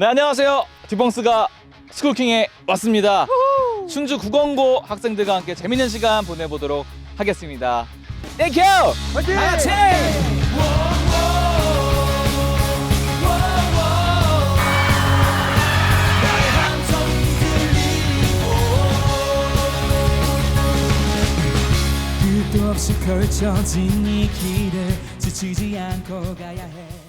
네 안녕하세요. 디펑스가 스쿨킹에 왔습니다. 충주 국원고 학생들과 함께 재밌는 시간 보내보도록 하겠습니다. 땡큐 화이팅! 같이! 끝도 없이 펼쳐진 이 길을 지치지 않고 가야 해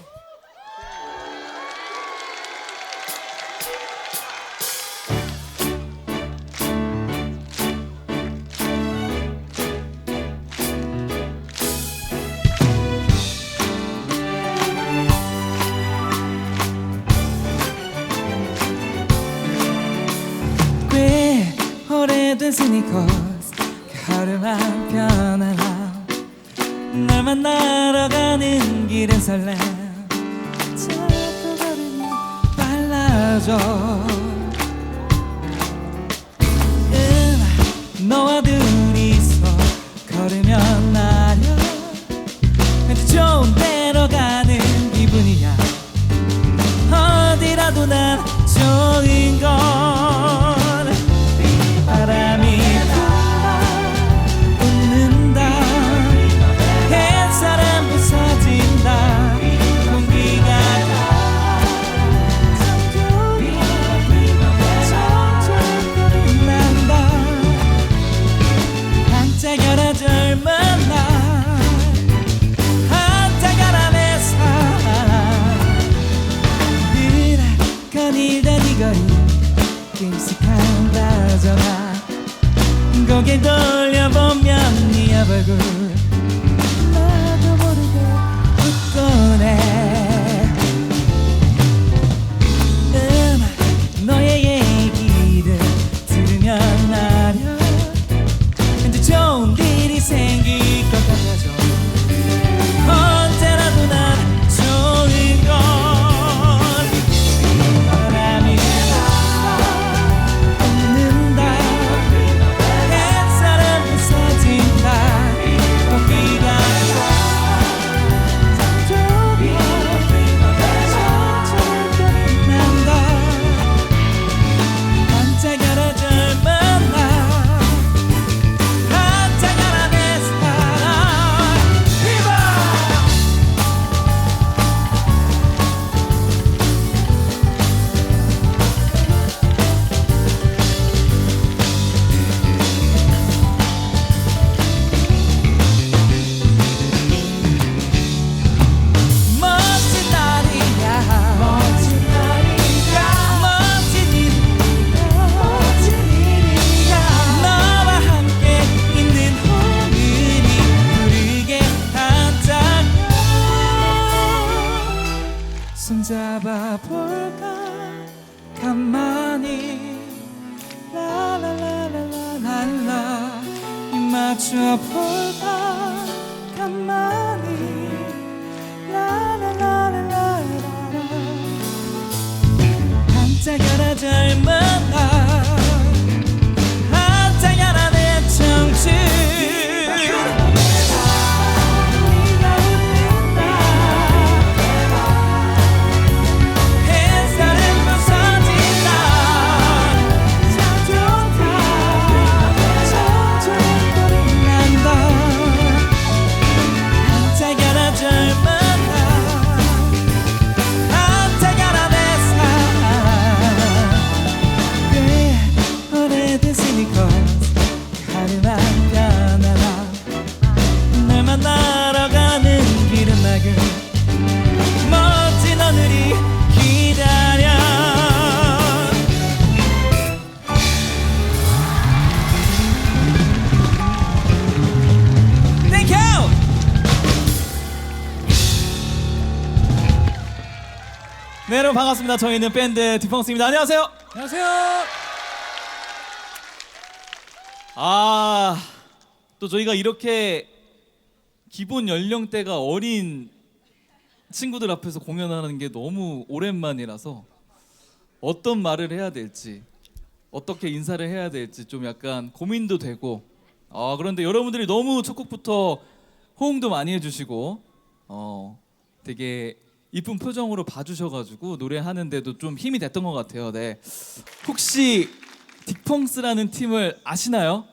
오래된 스니커스 가을만 편안함 널 만나러 가는 길은 설렘 자꾸 걸음이 빨라져 이 거리 끔찍한 다정아 고개 돌려보면 네 얼굴 네 여러분 반갑습니다. 저희는 밴드 디펑스입니다. 안녕하세요. 안녕하세요. 아 또 저희가 이렇게 기본 연령대가 어린 친구들 앞에서 공연하는 게 너무 오랜만이라서 어떤 말을 해야 될지 어떻게 인사를 해야 될지 좀 약간 고민도 되고 아 그런데 여러분들이 너무 첫 곡부터 호응도 많이 해주시고 어 되게 이쁜 표정으로 봐주셔가지고 노래하는데도 좀 힘이 됐던 것 같아요. 네. 혹시 딕펑스라는 팀을 아시나요?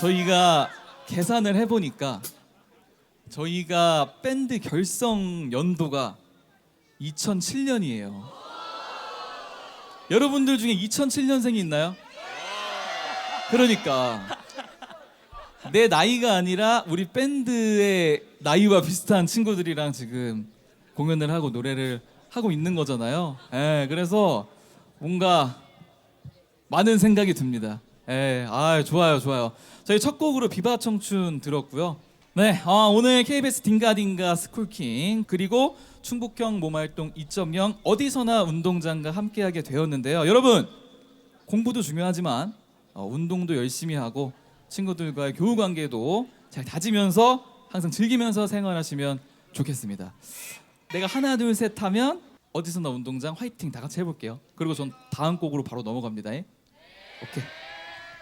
저희가 계산을 해보니까 저희가 밴드 결성 연도가 2007년이에요. 여러분들 중에 2007년생이 있나요? 그러니까 내 나이가 아니라 우리 밴드의 나이와 비슷한 친구들이랑 지금 공연을 하고 노래를 하고 있는 거잖아요. 예, 그래서 뭔가 많은 생각이 듭니다. 예, 아 좋아요, 좋아요. 저희 첫 곡으로 비바 청춘 들었고요. 네, 아, 오늘 KBS 딩가딩가 스쿨킹 그리고 충북형 몸활동 2.0 어디서나 운동장과 함께하게 되었는데요. 여러분 공부도 중요하지만 어, 운동도 열심히 하고 친구들과의 교우 관계도 잘 다지면서 항상 즐기면서 생활하시면 좋겠습니다. 내가 하나 둘 셋 하면 어디서나 운동장 화이팅 다 같이 해볼게요. 그리고 전 다음 곡으로 바로 넘어갑니다. 예? 오케이.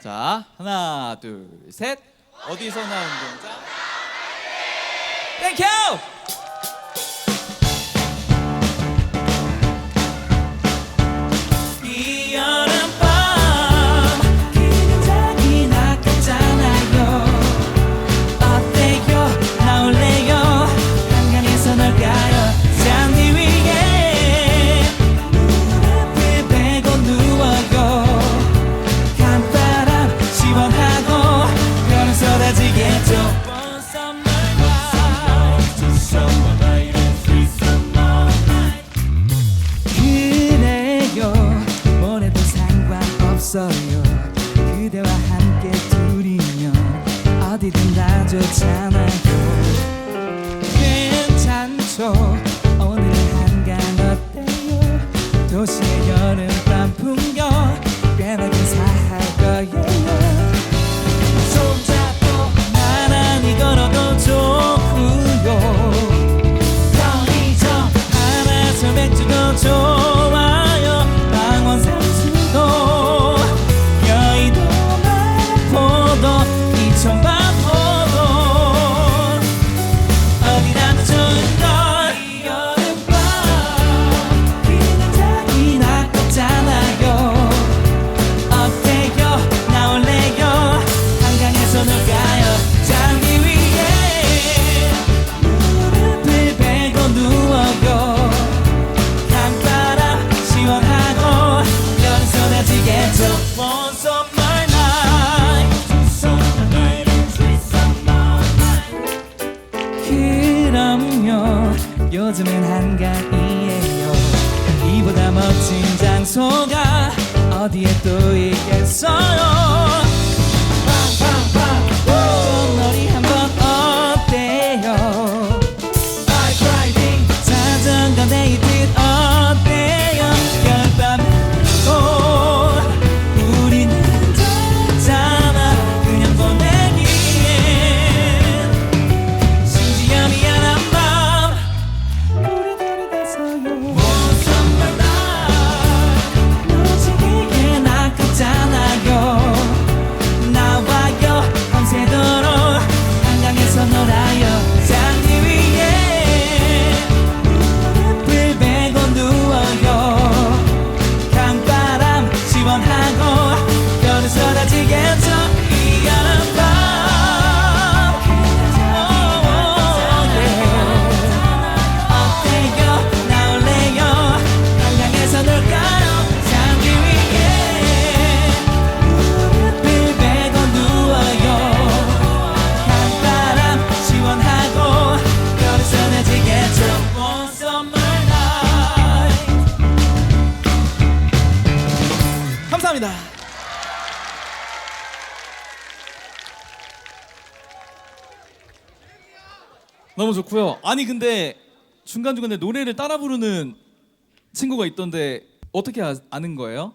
자 하나 둘 셋. 어디서나 운동장. 땡큐. 어디든 다 너무 좋고요. 아니 근데 중간 중간에 노래를 따라 부르는 친구가 있던데 어떻게 아, 아는 거예요?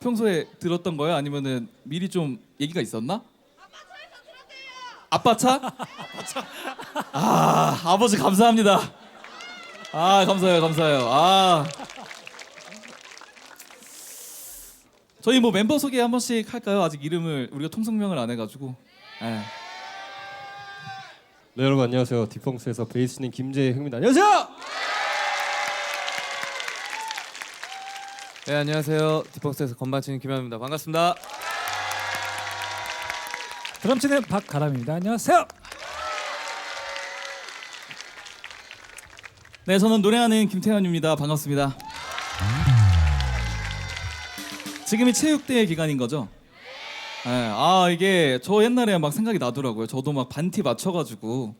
평소에 들었던 거예요? 아니면은 미리 좀 얘기가 있었나? 아빠 차? 아 아버지 감사합니다. 아 감사해요 감사해요. 아 저희 뭐 멤버 소개 한 번씩 할까요? 아직 이름을 우리가 통성명을 안 해가지고. 예. 네 여러분 안녕하세요 디펑스에서 베이스님 김재흥입니다 안녕하세요 네 안녕하세요 디펑스에서 건반 치는 김현입니다 반갑습니다 드럼 치는 박가람입니다. 안녕하세요. 네, 저는 노래하는 김태현입니다. 반갑습니다. 지금이 체육대회 기간인 거죠? 네, 아 이게 저 옛날에 막 생각이 나더라고요. 저도 막 반티 맞춰가지고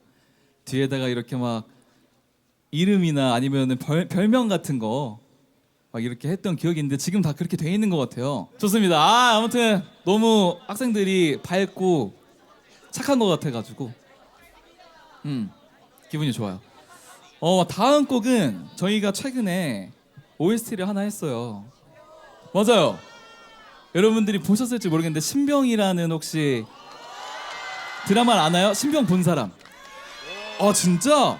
뒤에다가 이렇게 막 이름이나 아니면은 별, 별명 같은 거 막 이렇게 했던 기억이 있는데 지금 다 그렇게 돼 있는 것 같아요. 좋습니다. 아 아무튼 너무 학생들이 밝고 착한 것 같아가지고 음 기분이 좋아요. 어 다음 곡은 저희가 최근에 OST를 하나 했어요. 맞아요. 여러분들이 보셨을지 모르겠는데 신병이라는 혹시 드라마를 아나요? 신병 본 사람? 아 진짜?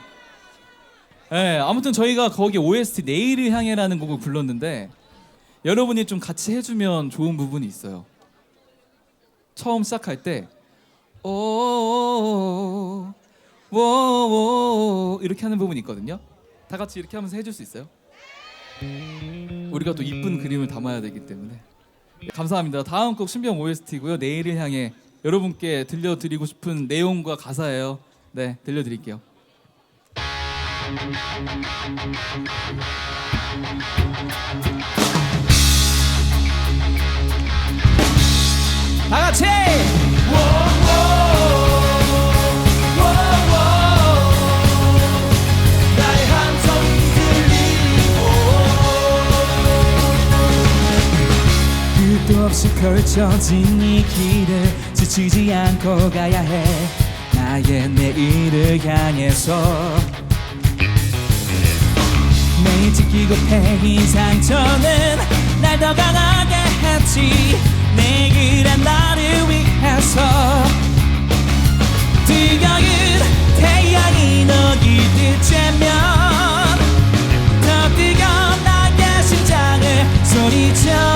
네, 아무튼 저희가 거기 OST 내일을 향해라는 곡을 불렀는데 여러분이 좀 같이 해주면 좋은 부분이 있어요. 처음 시작할 때 오, 오, 이렇게 하는 부분이 있거든요. 다 같이 이렇게 하면서 해줄 수 있어요? 우리가 또 이쁜 그림을 담아야 되기 때문에 감사합니다. 다음 곡 신병 OST고요. 내일을 향해 여러분께 들려드리고 싶은 내용과 가사예요. 네, 들려드릴게요. 다 같이! 끝도 없이 펼쳐진 이 길을 지치지 않고 가야 해. 나의 내일을 향해서. 매일 지키고 패인 상처는 날 더 강하게 했지. 내일의 나를 위해서. 뜨거운 태양이 너기 비쬐면 더 뜨거운 나의 심장을 소리쳐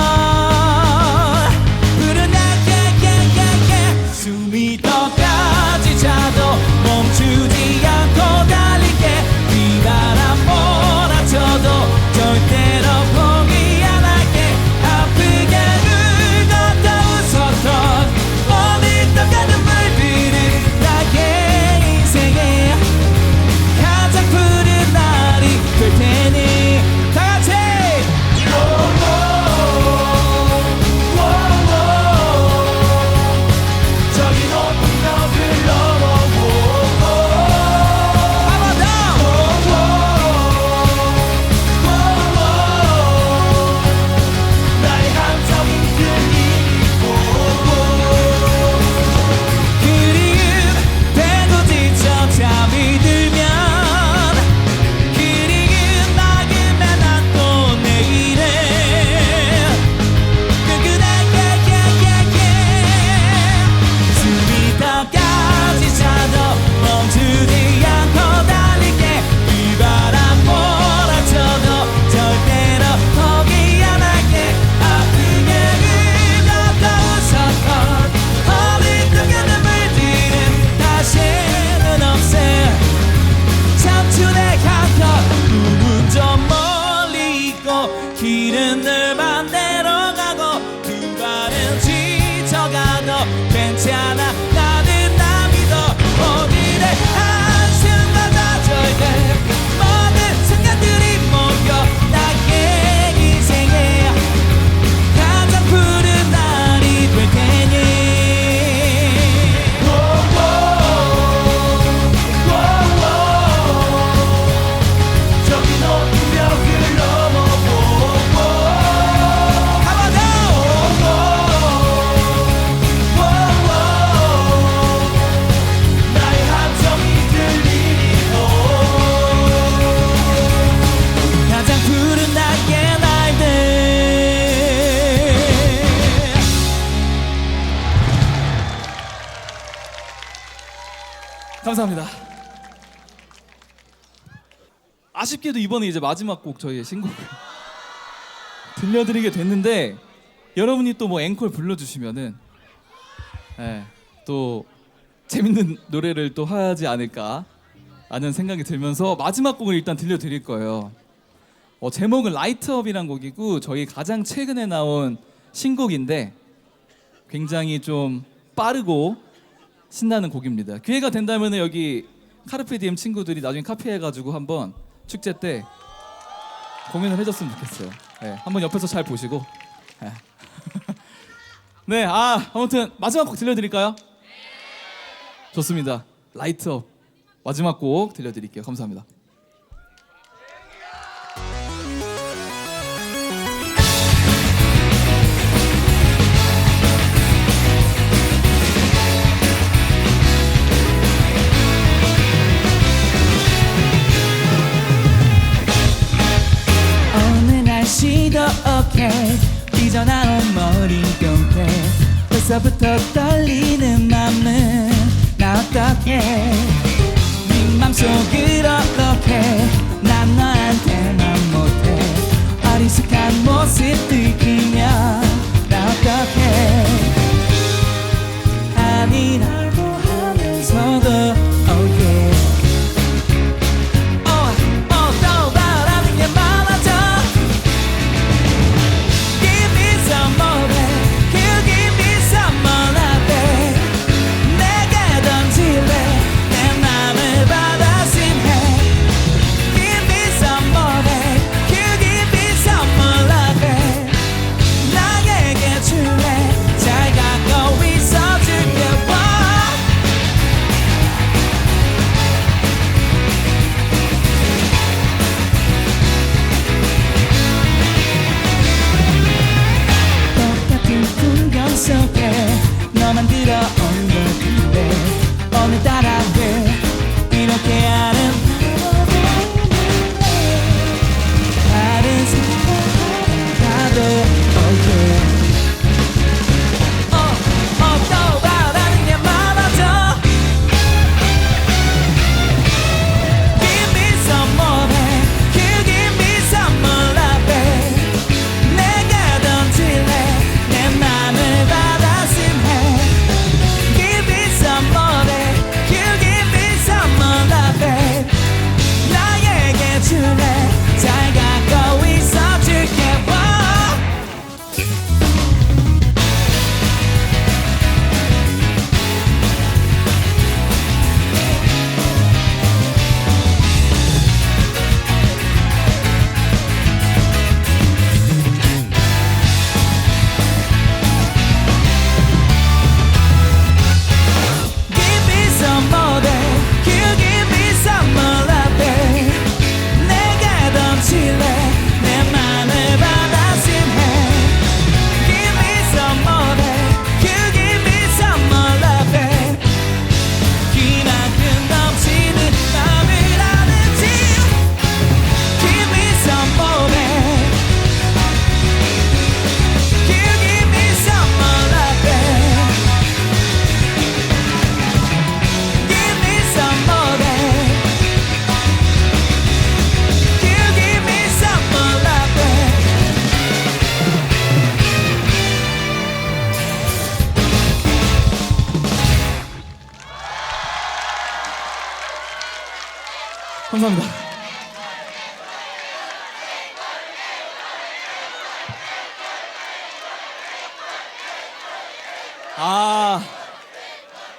감사합니다. 아쉽게도 이번에 이제 마지막 곡 저희의 신곡을 들려드리게 됐는데 여러분이 또 뭐 앵콜 불러주시면은 예, 또 재밌는 노래를 또 하지 않을까 하는 생각이 들면서 마지막 곡을 일단 들려드릴 거예요. 어, 제목은 라이트업이란 곡이고 저희 가장 최근에 나온 신곡인데 굉장히 좀 빠르고 신나는 곡입니다. 기회가 된다면 여기 카르페 디엠 친구들이 나중에 카페 해가지고 한번 축제 때 공연을 해줬으면 좋겠어요. 네, 한번 옆에서 잘 보시고. 네. 네, 아 아무튼 마지막 곡 들려드릴까요? 좋습니다. 라이트업 마지막 곡 들려드릴게요. 감사합니다. 벌써부터 떨리는 맘은 나 어떡해 네 맘속으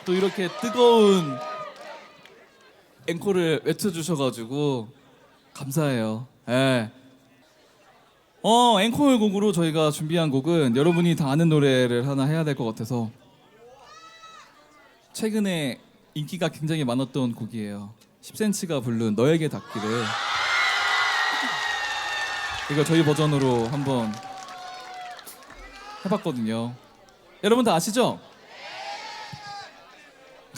또 이렇게 뜨거운 앵콜을 외쳐주셔가지고 감사해요. 예. 어, 앵콜 곡으로 저희가 준비한 곡은 여러분이 다 아는 노래를 하나 해야 될 것 같아서 최근에 인기가 굉장히 많았던 곡이에요. 10cm가 부른 너에게 닿기를 이거 저희 버전으로 한번 해봤거든요. 여러분 다 아시죠?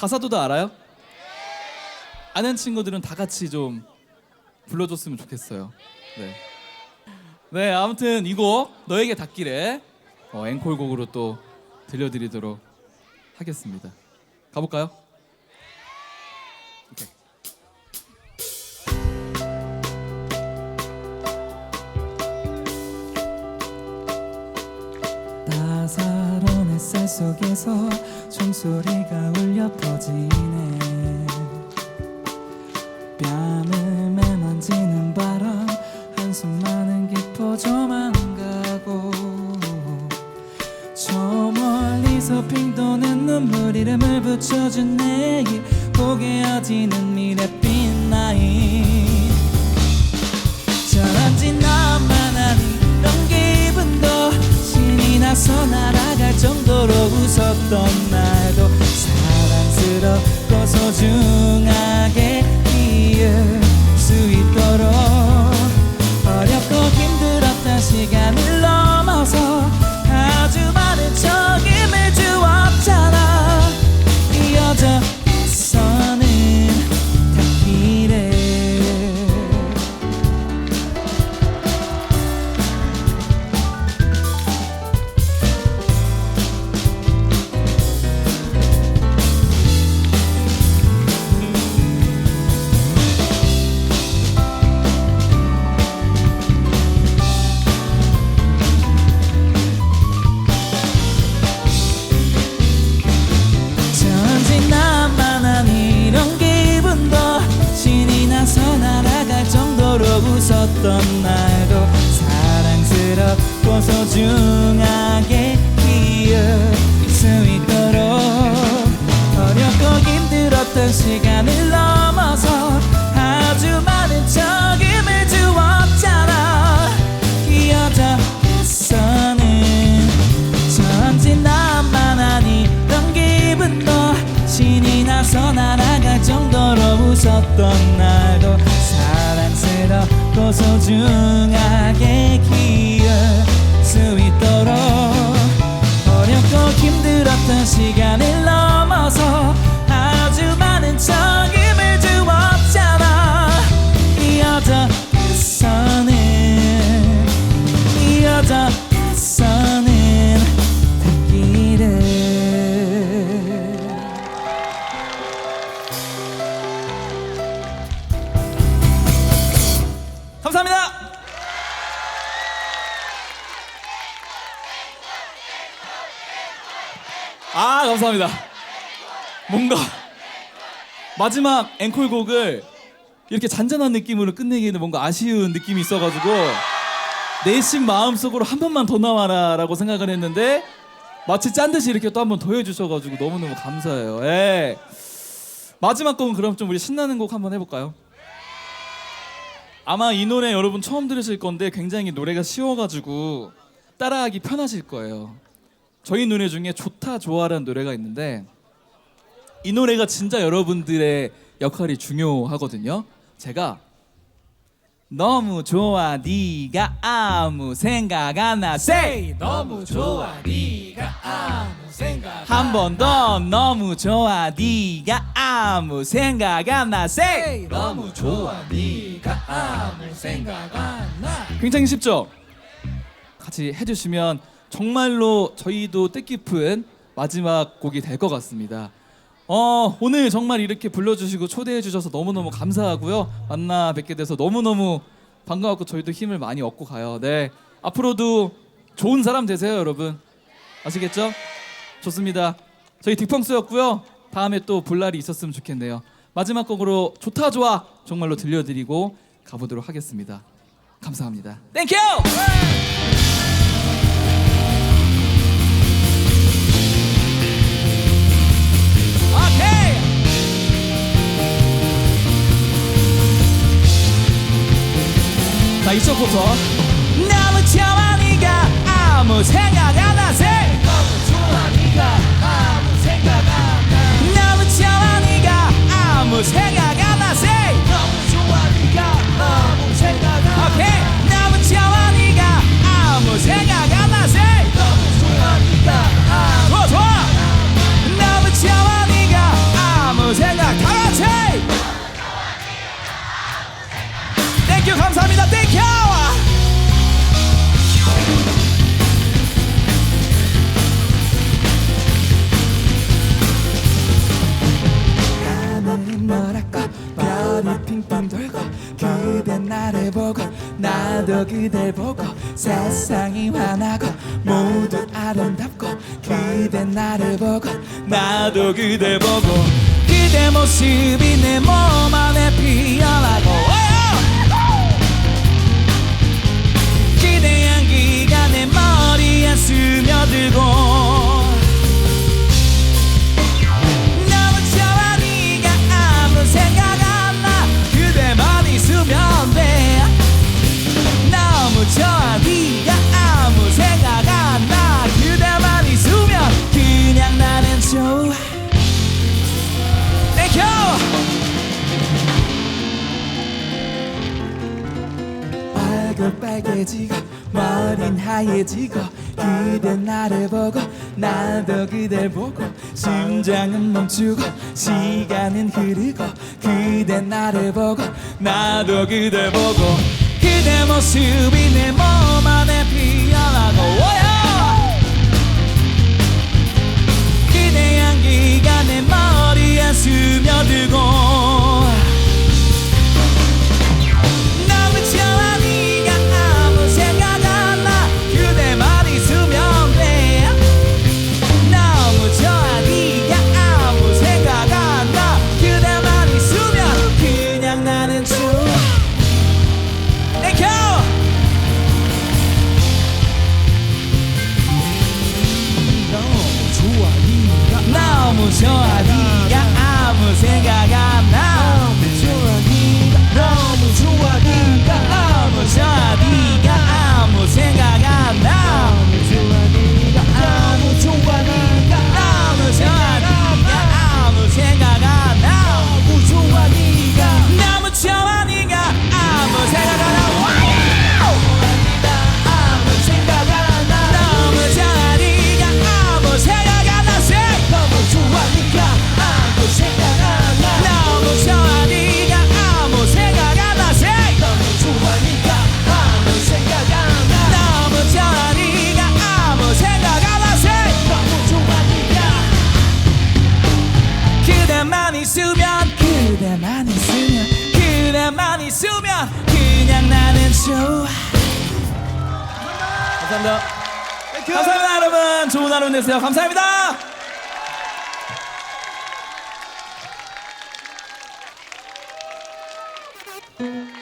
가사도 다 알아요? 아는 친구들은 다 같이 좀 불러줬으면 좋겠어요. 네. 네, 아무튼 이 곡 너에게 닿기를 어, 앵콜곡으로 또 들려드리도록 하겠습니다. 가볼까요? 따사로운 햇살 속에서 종소리가 울려 퍼지네 아 감사합니다. 뭔가 마지막 앵콜곡을 이렇게 잔잔한 느낌으로 끝내기에는 뭔가 아쉬운 느낌이 있어가지고 내심 마음속으로 한 번만 더 나와라라고 생각을 했는데 마치 짠 듯이 이렇게 또 한 번 더 해주셔가지고 너무너무 감사해요. 예. 마지막 곡은 그럼 좀 우리 신나는 곡 한번 해볼까요? 아마 이 노래 여러분 처음 들으실 건데 굉장히 노래가 쉬워가지고 따라하기 편하실 거예요. 저희 노래 중에 좋다 좋아라는 노래가 있는데 이 노래가 진짜 여러분들의 역할이 중요하거든요. 제가 너무 좋아 네가 아무 생각 안 나. Say 너무 좋아 네가 아무 생각 한 번 더 너무 좋아 네가 아무 생각 안 나. Say 너무 좋아 네가 아무 생각 안 나. 굉장히 쉽죠? 같이 해주시면 정말로 저희도 뜻깊은 마지막 곡이 될 것 같습니다. 어, 오늘 정말 이렇게 불러주시고 초대해 주셔서 너무너무 감사하고요. 만나 뵙게 돼서 너무너무 반가웠고 저희도 힘을 많이 얻고 가요. 네. 앞으로도 좋은 사람 되세요, 여러분. 아시겠죠? 좋습니다. 저희 딕펑스였고요. 다음에 또 볼 날이 있었으면 좋겠네요. 마지막 곡으로 좋다 좋아 정말로 들려드리고 가보도록 하겠습니다. 감사합니다. 땡큐! 자 이쪽부터. 너무 좋아 네가 아무 생각 나도 그댈 보고 세상이 환하고 모두 아름답고 그대 나를 보고 나도 그댈 보고 그대 모습이 내 몸 안에 피어나고 그대 향기가 내 머리에 스며들고 빨개지고 머린 하얘지고 그대 나를 보고 나도 그댈 보고 심장은 멈추고 시간은 흐르고 그대 나를 보고 나도 그댈 보고 그대 모습이 내 몸 안에 피어나고 해주세요. 감사합니다.